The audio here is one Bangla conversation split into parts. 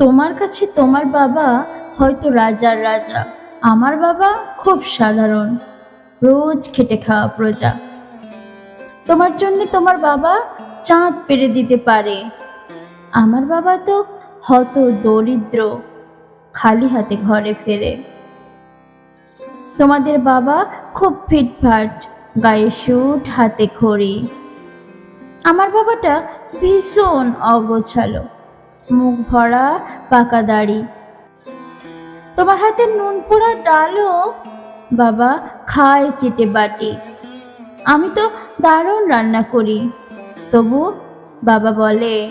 তোমার কাছে তোমার বাবা হয়তো রাজার রাজা, আমার বাবা খুব সাধারণ। রোজ খেটে খাওয়া প্রজা। তোমার জন্য তোমার বাবা চাঁদ পেরে দিতে পারে। আমার বাবা তো হত দরিদ্র, খালি হাতে ঘরে ফেরে। তোমাদের বাবা খুব ফিটফাট, গায়ে সুট, হাতে খড়ি। আমার বাবাটা ভীষণ অগোছালো। মুখ ভরা পাকা দাড়ি। তোমার হাতে নুন পোড়া ডালও? বাবা খায় চেটে বাটি। আমি তো দারুণ রান্না করি। তবু বাবা বলে,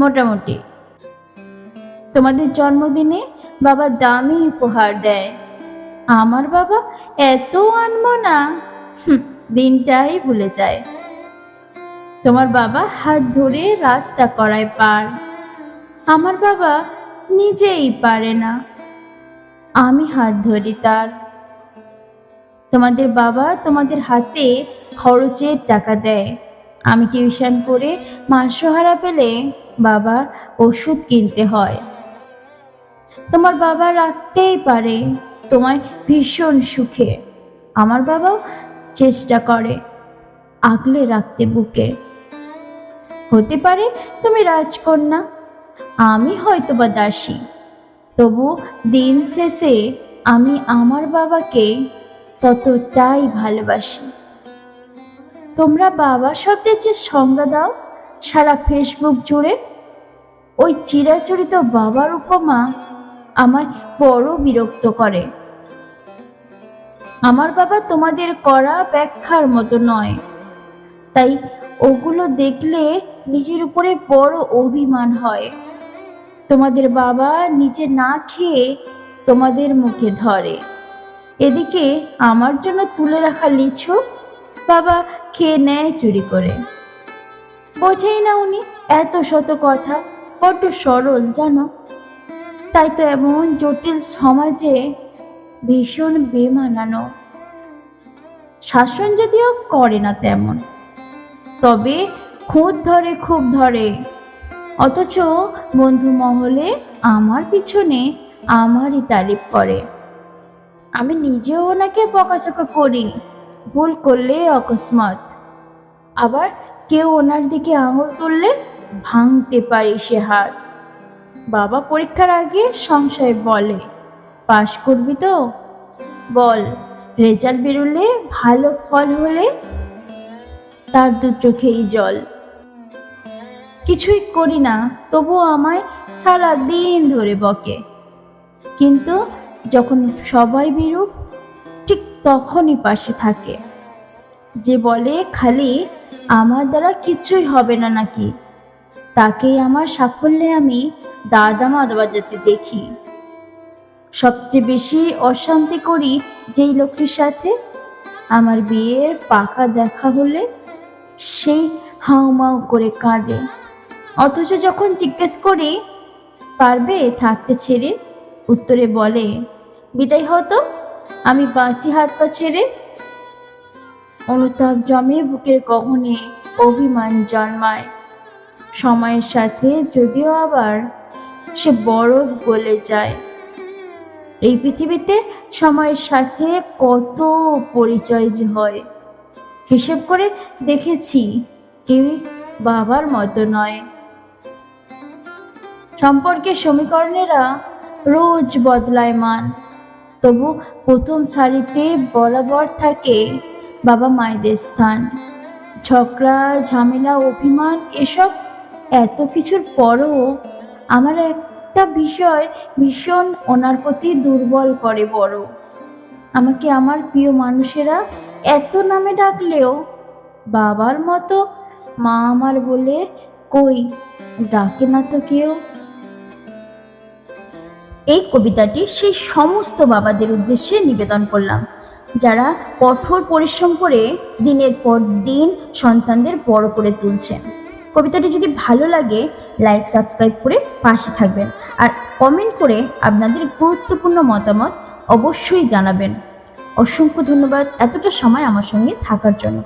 মোটামুটি। তোমাদের জন্মদিনে বাবা দামি উপহার দেয়। আমার বাবা এত আনব না দিনটাই ভুলে যায়। তোমার বাবা হাত ধরে রাস্তা করায় পার। আমার বাবা নিজেই পারে না। আমি হাত ধরি তার। তোমাদের বাবা তোমাদের হাতে খরচের টাকা দেয়। আমি টিউশন করে মাসহারা পেলে বাবার ওষুধ কিনতে হয়। তোমার বাবা রাখতেই পারে, তোমায় ভীষণ সুখে। আমার বাবাও চেষ্টা করে আগলে রাখতে বুকে। হতে পারে তুমি রাজকন্যা আমি হয়তো বা দাসী। তবু দিন শেষে আমি আমার বাবাকে ততটাই ভালোবাসি। তোমরা বাবা শব্দের যে সংজ্ঞা দাও, সারা ফেসবুক জুড়ে ওই চিরাচরিত বাবার উপমা আমায় বড় বিরক্ত করে। আমার বাবা তোমাদের করা ব্যাখ্যার মতো নয়। তাই ওগুলো দেখলে নিজের উপরে বড় অভিমান হয়। তোমাদের বাবা নিজে না খেয়ে তোমাদের মুখে ধরে। এদিকে আমার জন্য তুলে রাখা লিচু বাবা খেয়ে নেয় চুরি করে। বোঝেই না উনি এত শত কথা, বড্ড সরল জানো তাই তো এমন জটিল সমাজে ভীষণ বেমানানো। শাসন যদিও করে না তেমন, তবে খুদ ধরে, খুব ধরে। অথচ বন্ধু মহলে আমার পিছনে আমারই তারিফ করে আমি নিজেও ওনাকে বকাঝকা করি, ভুল করলে অকস্মাৎ। আবার কেউ ওনার দিকে আঙুল তুললে ভাঙতে পারি সে হাত। বাবা পরীক্ষার আগে সংশয় বলে, পাশ করবি তো? বল, রেজাল্ট বেরোলে ভালো ফল হলে তার দু চোখেই জল। কিছুই করি না, তবুও আমায় সারা দিন ধরে বকে। কিন্তু যখন সবাই বিরূপ ঠিক তখনই পাশে থাকে। যে বলে, খালি আমার দ্বারা কিছুই হবে না নাকি? তাকেই আমার সাফল্যে আমি দাদা মাদ বাজাতে দেখি। সবচেয়ে বেশি অশান্তি করি যেই লোকটির সাথে। আমার বিয়ের পাকা দেখা হলে সেই হাউমাউ করে কাঁদে। অথচ যখন জিজ্ঞেস করি, পারবে থাকতে ছেড়ে? উত্তরে বলে, বিদায় হতো আমি বাঁচি হাত পা ছেড়ে। অনুতাপ জমে বুকের গহনে অভিমান জন্মায়। সময়ের সাথে যদিও আবার সে বরফ গলে যায়। এই পৃথিবীতে সময়ের সাথে কত পরিচয় যে হয়। হিসেব করে দেখেছি, কেউই বাবার মতো নয়। সম্পর্কের সমীকরণেরা রোজ বদলায় মান। তবু প্রথম সারিতে বরাবর থাকে বাবা মায়েদের স্থান। ঝগড়া, ঝামেলা, অভিমান এসব এত কিছুর পরও আমার একটা বিষয় ভীষণ ওনার প্রতি দুর্বল করে বড়। আমাকে আমার প্রিয় মানুষেরা এত নামে ডাকলেও বাবার মতো মা আমার বলে, কই, ডাকে না তো কেউ। এই কবিতাটি সেই সমস্ত বাবাদের উদ্দেশ্যে নিবেদন করলাম, যারা কঠোর পরিশ্রম করে দিনের পর দিন সন্তানদের বড় করে তুলছেন কবিতাটি যদি ভালো লাগে, লাইক, সাবস্ক্রাইব করে পাশে থাকবেন আর কমেন্ট করে আপনাদের গুরুত্বপূর্ণ মতামত অবশ্যই জানাবেন। অসংখ্য ধন্যবাদ এতটা সময় আমার সঙ্গে থাকার জন্য।